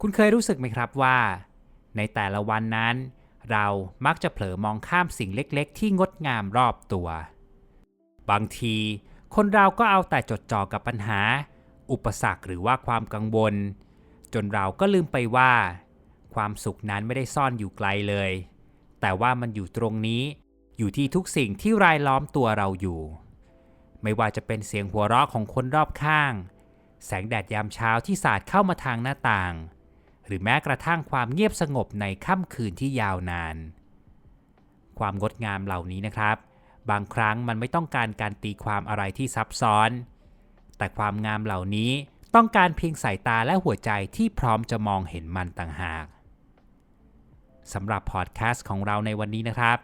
คุณเคยรู้สึกไหมครับว่า ในแต่ละวันนั้น เรามักจะเผลอมองข้ามสิ่งเล็กๆ ที่งดงามรอบตัว บางที คนเราก็เอาแต่จดจ่อกับปัญหา อุปสรรคหรือว่าความกังวล จนเราก็ลืมไปว่า ความสุขนั้นไม่ได้ซ่อนอยู่ไกลเลย แต่ว่ามันอยู่ตรงนี้ อยู่ที่ทุกสิ่งที่รายล้อมตัวเราอยู่ ไม่ว่าจะเป็นเสียงหัวเราะของคนรอบข้าง แสงแดดยามเช้าที่สาดเข้ามาทางหน้าต่าง หรือแม้กระทั่งความเงียบสงบในค่ำคืนที่ยาวนาน ความงดงามเหล่านี้นะครับ บางครั้งมันไม่ต้องการการตีความอะไรที่ซับซ้อน แต่ความงามเหล่านี้ต้องการเพียงสายตาและหัวใจที่พร้อมจะมองเห็นมันต่างหากสำหรับพอดแคสต์ของเราในวันนี้นะครับ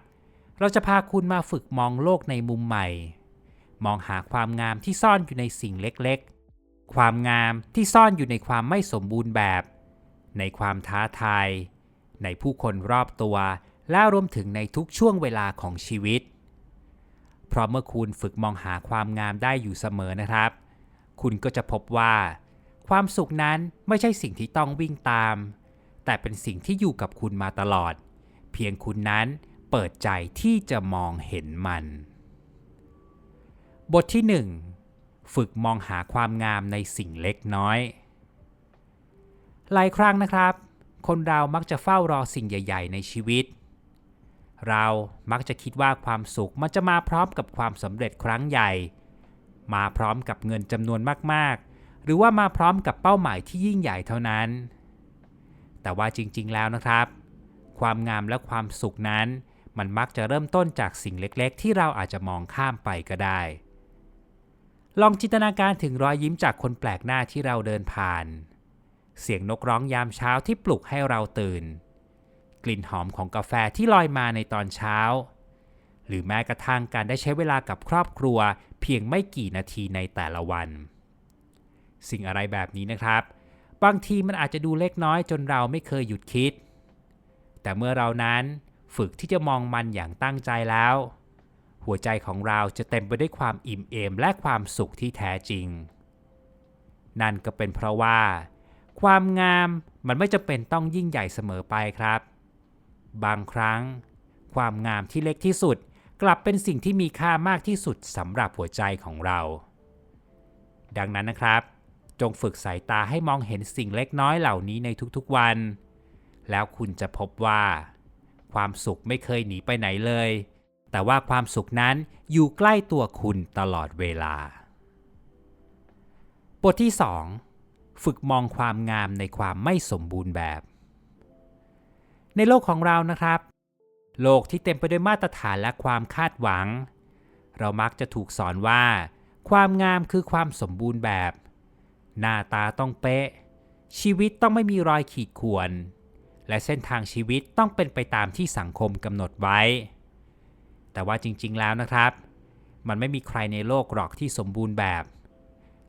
เราจะพาคุณมาฝึกมองโลกในมุมใหม่ มองหาความงามที่ซ่อนอยู่ในสิ่งเล็กๆ ความงามที่ซ่อนอยู่ในความไม่สมบูรณ์แบบ ในความท้าทาย ในผู้คนรอบตัว และรวมถึงในทุกช่วงเวลาของชีวิต เพราะเมื่อคุณฝึกมองหาความงามได้อยู่เสมอนะครับ คุณก็จะพบว่า ความสุขนั้นไม่ใช่สิ่งที่ต้องวิ่งตาม แต่เป็นสิ่งที่อยู่กับคุณมาตลอด เพียงคุณนั้นเปิดใจที่จะมองเห็นมัน บทที่ 1 ฝึกมองหาความงามในสิ่งเล็กน้อย หลายครั้งนะครับ คนเรามักจะเฝ้ารอสิ่งใหญ่ ๆ ในชีวิต เรามักจะคิดว่าความสุขมันจะมาพร้อมกับความสำเร็จครั้งใหญ่ มาพร้อมกับเงินจำนวนมากๆ หรือว่ามาพร้อมกับเป้าหมายที่ยิ่งใหญ่เท่านั้น แต่ว่าจริงๆแล้วนะครับ ความงามและความสุขนั้น มันมักจะเริ่มต้นจากสิ่งเล็กๆ ที่เราอาจจะมองข้ามไปก็ได้ ลองจินตนาการถึงรอยยิ้มจากคนแปลกหน้าที่เราเดินผ่าน เสียงนกร้องยามเช้าที่ปลุกให้เราตื่น กลิ่นหอมของกาแฟที่ลอยมาในตอนเช้า หรือแม้กระทั่งการได้ใช้เวลากับครอบครัว เพียงไม่กี่นาทีในแต่ละวัน สิ่งอะไรแบบนี้นะครับ บางทีมันอาจจะดูเล็กน้อยจนเราไม่เคยหยุดคิด แต่เมื่อเรานั้นฝึกที่จะมองมันอย่างตั้งใจแล้ว หัวใจของเราจะเต็มไปด้วยความอิ่มเอมและความสุขที่แท้จริง นั่นก็เป็นเพราะว่า ความงามมันไม่จำเป็นต้องยิ่งใหญ่เสมอไปครับ บางครั้ง ความงามที่เล็กที่สุด กลับเป็นสิ่งที่มีค่ามากที่สุดสำหรับหัวใจของเรา ดังนั้นนะครับ จงฝึกสายตาให้มองเห็นสิ่งเล็กน้อยเหล่านี้ในทุกๆวัน แล้วคุณจะพบว่า ความสุขไม่เคยหนีไปไหนเลย แต่ว่าความสุขนั้นอยู่ใกล้ตัวคุณตลอดเวลา บทที่ 2 ฝึกมองความงามในความไม่สมบูรณ์แบบ ในโลกของเรานะครับ โลกที่เต็มไปด้วยมาตรฐานและความคาดหวัง เรามักจะถูกสอนว่า ความงามคือความสมบูรณ์แบบ หน้าตาต้องเป๊ะ ชีวิตต้องไม่มีรอยขีดข่วน และเส้นทางชีวิตต้องเป็นไปตามที่สังคมกำหนดไว้ แต่ว่าจริงๆแล้วนะครับ มันไม่มีใครในโลกหรอกที่สมบูรณ์แบบ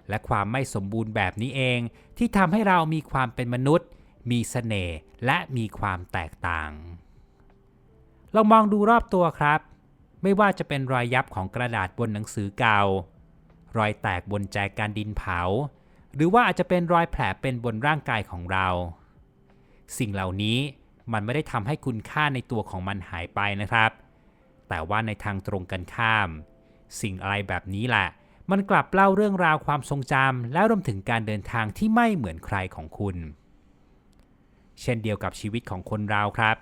และความไม่สมบูรณ์แบบนี้เอง ที่ทำให้เรามีความเป็นมนุษย์ มีเสน่ห์และมีความแตกต่างลองมองดูรอบตัวครับ ไม่ว่าจะเป็นรอยยับของกระดาษบนหนังสือเก่า รอยแตกบนแจกันดินเผา หรือว่าอาจจะเป็นรอยแผลเป็นบนร่างกายของเรา สิ่งเหล่านี้มันไม่ได้ทำให้คุณค่าในตัวของมันหายไปนะครับ แต่ว่าในทางตรงกันข้าม สิ่งอะไรแบบนี้แหละ มันกลับเล่าเรื่องราวความทรงจำและรวมถึงการเดินทางที่ไม่เหมือนใครของคุณ เช่นเดียวกับชีวิตของคนเราครับ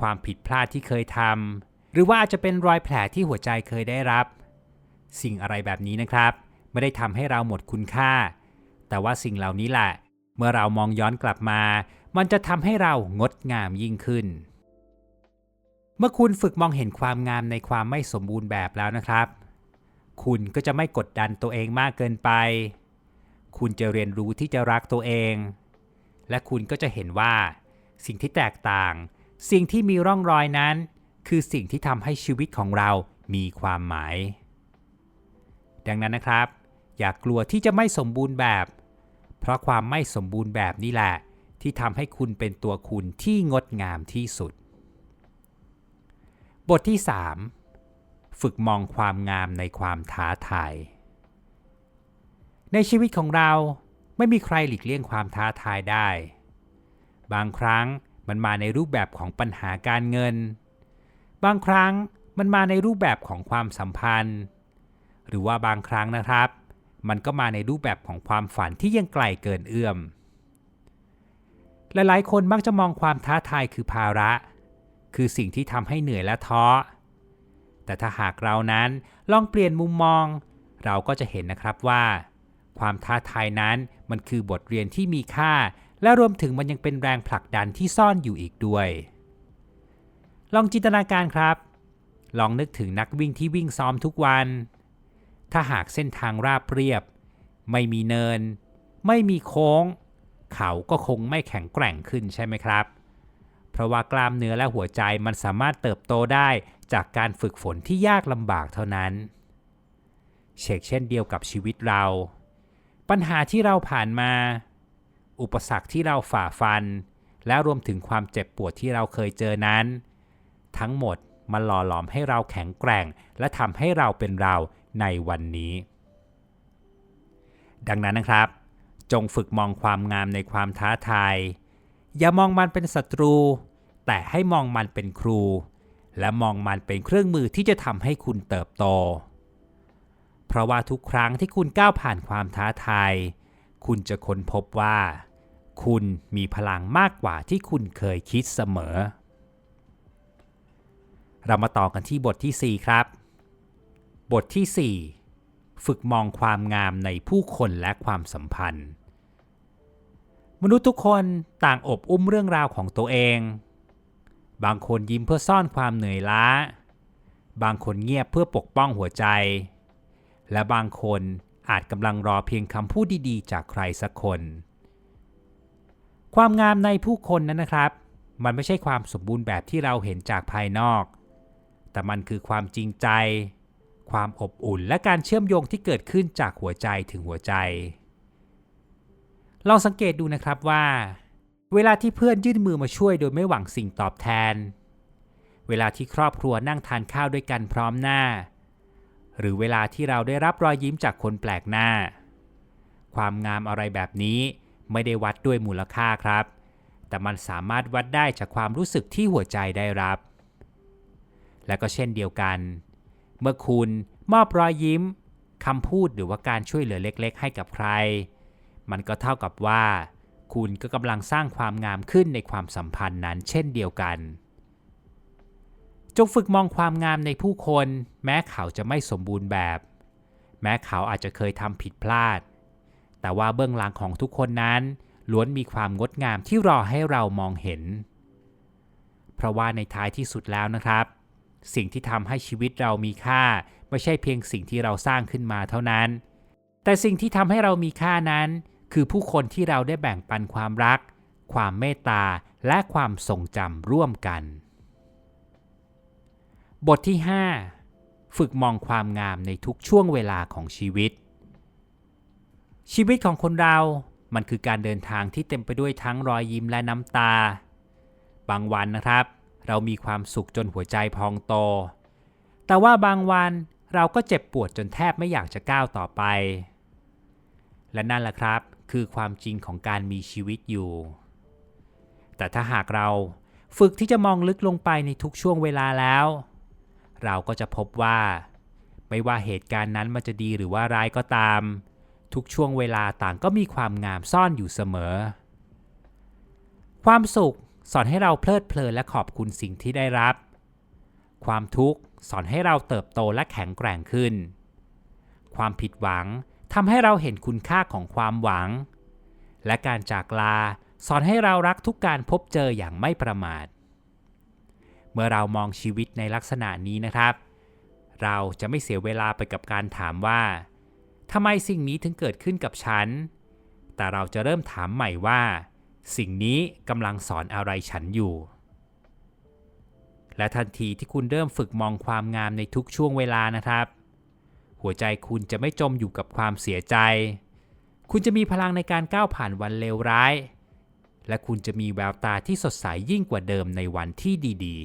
ความผิดพลาดที่เคยทำหรือว่าอาจจะเป็นรอยแผลที่หัวใจเคยได้รับ สิ่งอะไรแบบนี้นะครับ ไม่ได้ทำให้เราหมดคุณค่า แต่ว่าสิ่งเหล่านี้แหละ เมื่อเรามองย้อนกลับมา มันจะทำให้เรางดงามยิ่งขึ้น เมื่อคุณฝึกมองเห็นความงามในความไม่สมบูรณ์แบบแล้วนะครับ คุณก็จะไม่กดดันตัวเองมากเกินไป คุณจะเรียนรู้ที่จะรักตัวเอง และคุณก็จะเห็นว่า สิ่งที่แตกต่าง สิ่งที่มีร่องรอยนั้น คือสิ่งที่ทำให้ชีวิตของเรามีความหมาย ดังนั้นนะครับ อย่ากลัวที่จะไม่สมบูรณ์แบบ เพราะความไม่สมบูรณ์แบบนี่แหละ ที่ทำให้คุณเป็นตัวคุณที่งดงามที่สุด บทที่ 3 ฝึกมองความงามในความท้าทาย ในชีวิตของเราไม่มีใครหลีกเลี่ยงความท้าทายได้ บางครั้งมันมาในรูปแบบของปัญหาการเงิน บางครั้งมันมาในรูปแบบของความสัมพันธ์ หรือว่าบางครั้งนะครับ มันก็มาในรูปแบบของความฝันที่ยังไกลเกินเอื้อม หลายๆ คนมักจะมองความท้าทายคือภาระ คือสิ่งที่ทำให้เหนื่อยและท้อ แต่ถ้าหากเรานั้นลองเปลี่ยนมุมมอง เราก็จะเห็นนะครับว่า ความท้าทายนั้นมันคือบทเรียนที่มีค่า และรวมถึงมันยังเป็นแรงผลักดันที่ซ่อนอยู่อีกด้วย ลองจินตนาการครับ ลองนึกถึงนักวิ่งที่วิ่งซ้อมทุกวัน ถ้าหากเส้นทางราบเรียบ ไม่มีเนิน ไม่มีโค้ง เขาก็คงไม่แข็งแกร่งขึ้นใช่ไหมครับ เพราะว่ากล้ามเนื้อและหัวใจมันสามารถเติบโตได้ จากการฝึกฝนที่ยากลำบากเท่านั้น เชกเช่นเดียวกับชีวิตเรา ปัญหาที่เราผ่านมา อุปสรรคที่เราฝ่าฟัน และรวมถึงความเจ็บปวดที่เราเคยเจอนั้น ทั้งหมดมันหล่อหลอมให้เราแข็งแกร่ง และทำให้เราเป็นเราในวันนี้ ดังนั้นนะครับ จงฝึกมองความงามในความท้าทาย อย่ามองมันเป็นศัตรู แต่ให้มองมันเป็นครู และมองมันเป็นเครื่องมือที่จะทำให้คุณเติบโต เพราะว่าทุกครั้งที่คุณก้าวผ่านความท้าทาย คุณจะค้นพบว่า คุณมีพลังมากกว่าที่คุณเคยคิดเสมอ เรามาต่อกันที่บทที่ 4 ครับ บทที่ 4 ฝึกมองความงามในผู้คนและความสัมพันธ์ มนุษย์ทุกคนต่างอบอุ้มเรื่องราวของตัวเอง บางคนยิ้มเพื่อซ่อนความเหนื่อยล้า บางคนเงียบเพื่อปกป้องหัวใจ และบางคนอาจกำลังรอเพียงคำพูดดีๆ จากใครสักคน ความงามในผู้คนนั้นนะครับ มันไม่ใช่ความสมบูรณ์แบบที่เราเห็นจากภายนอก แต่มันคือความจริงใจ ความอบอุ่นและการเชื่อมโยงที่เกิดขึ้นจากหัวใจถึงหัวใจ ลองสังเกตดูนะครับว่า เวลาที่เพื่อนยื่นมือมาช่วยโดยไม่หวังสิ่งตอบแทน เวลาที่ครอบครัวนั่งทานข้าวด้วยกันพร้อมหน้า หรือเวลาที่เราได้รับรอยยิ้มจากคนแปลกหน้า ความงามอะไรแบบนี้ไม่ได้วัดด้วยมูลค่าครับ แต่มันสามารถวัดได้จากความรู้สึกที่หัวใจได้รับ และก็เช่นเดียวกัน เมื่อคุณมอบรอยยิ้มคำพูดหรือว่าการช่วยเหลือเล็ก ๆ ให้กับใคร มันก็เท่ากับว่า คุณก็กำลังสร้างความงามขึ้นในความสัมพันธ์นั้นเช่นเดียวกัน จงฝึกมองความงามในผู้คน แม้เขาจะไม่สมบูรณ์แบบ แม้เขาอาจจะเคยทำผิดพลาด แต่ว่าเบื้องหลังของทุกคนนั้น ล้วนมีความงดงามที่รอให้เรามองเห็น เพราะว่าในท้ายที่สุดแล้วนะครับ สิ่งที่ทำให้ชีวิตเรามีค่า ไม่ใช่เพียงสิ่งที่เราสร้างขึ้นมาเท่านั้น แต่สิ่งที่ทำให้เรามีค่านั้น คือผู้คนที่เราได้แบ่งปันความรัก ความเมตตา และความทรงจำร่วมกัน บทที่ 5 ฝึกมองความงามในทุกช่วงเวลาของชีวิต ชีวิตของคนเรา มันคือการเดินทางที่เต็มไปด้วยทั้งรอยยิ้มและน้ำตา บางวันนะครับ เรามีความสุขจนหัวใจพองโต แต่ว่าบางวันเราก็เจ็บปวดจนแทบไม่อยากจะก้าวต่อไป และนั่นแหละครับ คือความจริงของการมีชีวิตอยู่ แต่ถ้าหากเราฝึกที่จะมองลึกลงไปในทุกช่วงเวลาแล้ว เราก็จะพบว่า ไม่ว่าเหตุการณ์นั้นมันจะดีหรือว่าร้ายก็ตาม ทุกช่วงเวลาต่างก็มีความงามซ่อนอยู่เสมอ ความสุขสอนให้เราเพลิดเพลินและขอบคุณสิ่งที่ได้รับ ความทุกข์สอนให้เราเติบโตและแข็งแกร่งขึ้น ความผิดหวัง ทำให้เราเห็นคุณค่าของความหวัง และการจากลาสอนให้เรารักทุกการพบเจออย่างไม่ประมาท เมื่อเรามองชีวิตในลักษณะนี้นะครับ เราจะไม่เสียเวลาไปกับการถามว่าทำไมสิ่งนี้ถึงเกิดขึ้นกับฉัน แต่เราจะเริ่มถามใหม่ว่า สิ่งนี้กำลังสอนอะไรฉันอยู่ และทันทีที่คุณเริ่มฝึกมองความงามในทุกช่วงเวลานะครับ หัวใจคุณจะไม่จมอยู่กับความเสียใจ คุณจะมีพลังในการก้าวผ่านวันเลวร้าย และคุณจะมีแววตาที่สดใสยยิ่งกว่าเดิมในวันที่ดี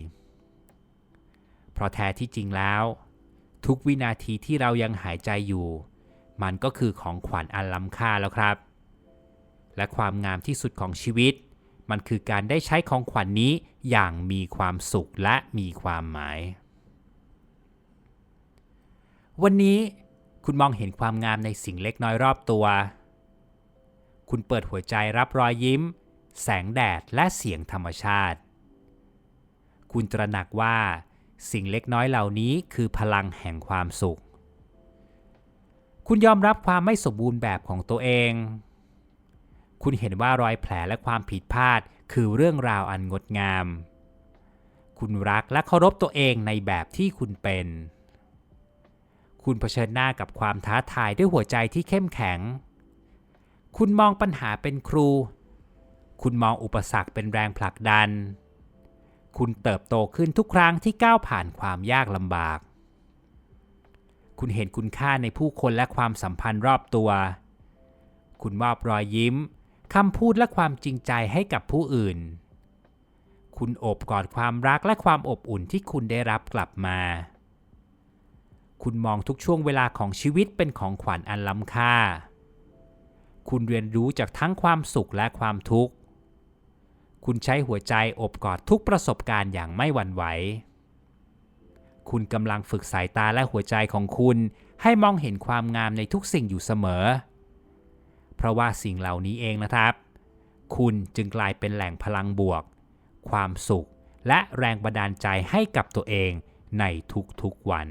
ๆ เพราะแท้ที่จริงแล้ว ทุกวินาทีที่เรายังหายใจอยู่ มันก็คือของขวัญอันล้ำค่าแล้วครับ และความงามที่สุดของชีวิต มันคือการได้ใช้ของขวัญนนี้อย่างมีความสุขและมีความหมาย วันนี้คุณมองเห็นความงามในสิ่งเล็กน้อยรอบตัว คุณเปิดหัวใจรับรอยยิ้ม แสงแดดและเสียงธรรมชาติ คุณตระหนักว่า สิ่งเล็กน้อยเหล่านี้คือพลังแห่งความสุข คุณยอมรับความไม่สมบูรณ์แบบของตัวเอง คุณเห็นว่ารอยแผลและความผิดพลาดคือเรื่องราวอันงดงาม คุณรักและเคารพตัวเองในแบบที่คุณเป็น คุณเผชิญหน้ากับความท้าทายด้วยหัวใจที่เข้มแข็ง คุณมองปัญหาเป็นครู คุณมองอุปสรรคเป็นแรงผลักดัน คุณเติบโตขึ้นทุกครั้งที่ก้าวผ่านความยากลำบาก คุณเห็นคุณค่าในผู้คนและความสัมพันธ์รอบตัว คุณมอบรอยยิ้มคำพูดและความจริงใจให้กับผู้อื่น คุณโอบกอดความรักและความอบอุ่นที่คุณได้รับกลับมา คุณมองทุกช่วงเวลาของชีวิตเป็นของขวัญอันล้ำค่า คุณเรียนรู้จากทั้งความสุขและความทุกข์ คุณใช้หัวใจอบกอดทุกประสบการณ์อย่างไม่หวั่นไหว คุณกำลังฝึกสายตาและหัวใจของคุณให้มองเห็นความงามในทุกสิ่งอยู่เสมอ เพราะว่าสิ่งเหล่านี้เองนะครับ คุณจึงกลายเป็นแหล่งพลังบวก ความสุข และแรงบันดาลใจให้กับตัวเองในทุกๆวัน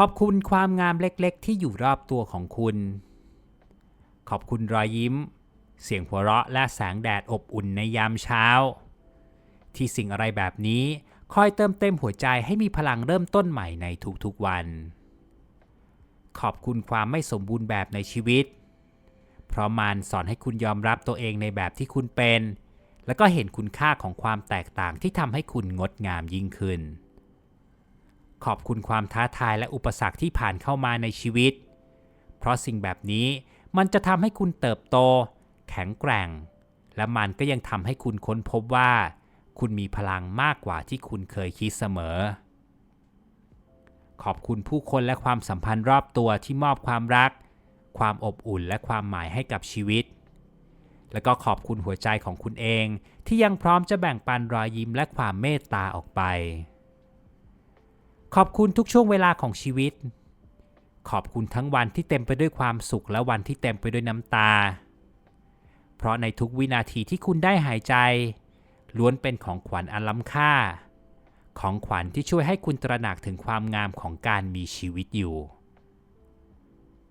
ขอบคุณความงามเล็กๆ ที่อยู่รอบตัวของคุณ ขอบคุณรอยยิ้ม เสียงหัวเราะและแสงแดดอบอุ่นในยามเช้า ที่สิ่งอะไรแบบนี้คอยเติมเต็มหัวใจให้มีพลังเริ่มต้นใหม่ในทุกๆวัน ขอบคุณความไม่สมบูรณ์แบบในชีวิต เพราะมันสอนให้คุณยอมรับตัวเองในแบบที่คุณเป็น แล้วก็เห็นคุณค่าของความแตกต่างที่ทำให้คุณงดงามยิ่งขึ้น ขอบคุณความท้าทายและอุปสรรคที่ผ่านเข้ามาในชีวิต เพราะสิ่งแบบนี้มันจะทำให้คุณเติบโต แข็งแกร่ง และมันก็ยังทำให้คุณค้นพบว่า คุณมีพลังมากกว่าที่คุณเคยคิดเสมอ ขอบคุณผู้คนและความสัมพันธ์รอบตัวที่มอบความรัก ความอบอุ่นและความหมายให้กับชีวิต แล้วก็ขอบคุณหัวใจของคุณเองที่ยังพร้อมจะแบ่งปันรอยยิ้มและความเมตตาออกไป ขอบคุณทุกช่วงเวลาของชีวิต ขอบคุณทั้งวันที่เต็มไปด้วยความสุขและวันที่เต็มไปด้วยน้ำตา เพราะในทุกวินาทีที่คุณได้หายใจ ล้วนเป็นของขวัญอันล้ำค่า ของขวัญที่ช่วยให้คุณตระหนักถึงความงามของการมีชีวิตอยู่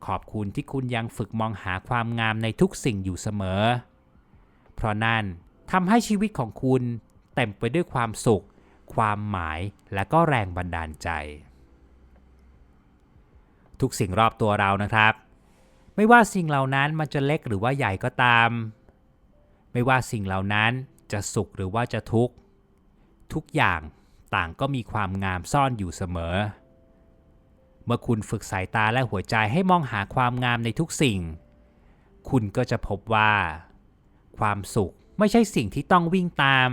ขอบคุณที่คุณยังฝึกมองหาความงามในทุกสิ่งอยู่เสมอ เพราะนั่นทำให้ชีวิตของคุณเต็มไปด้วยความสุข ความหมายและก็แรงบันดาลใจ ทุกสิ่งรอบตัวเรานะครับ ไม่ว่าสิ่งเหล่านั้นมันจะเล็กหรือว่าใหญ่ก็ตาม ไม่ว่าสิ่งเหล่านั้นจะสุขหรือว่าจะทุกข์ ทุกอย่างต่างก็มีความงามซ่อนอยู่เสมอ เมื่อคุณฝึกสายตาและหัวใจให้มองหาความงามในทุกสิ่ง คุณก็จะพบว่า ความสุขไม่ใช่สิ่งที่ต้องวิ่งตาม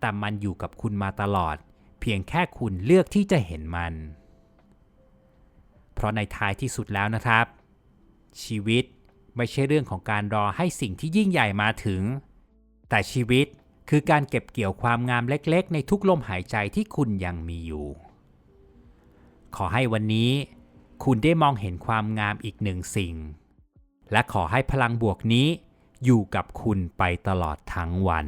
แต่มันอยู่กับคุณมาตลอด เพียงแค่คุณเลือกที่จะเห็นมัน เพราะในท้ายที่สุดแล้วนะครับ ชีวิตไม่ใช่เรื่องของการรอให้สิ่งที่ยิ่งใหญ่มาถึง แต่ชีวิตคือการเก็บเกี่ยวความงามเล็กๆ ในทุกลมหายใจที่คุณยังมีอยู่ ขอให้วันนี้คุณได้มองเห็นความงามอีกหนึ่งสิ่ง และขอให้พลังบวกนี้อยู่กับคุณไปตลอดทั้งวัน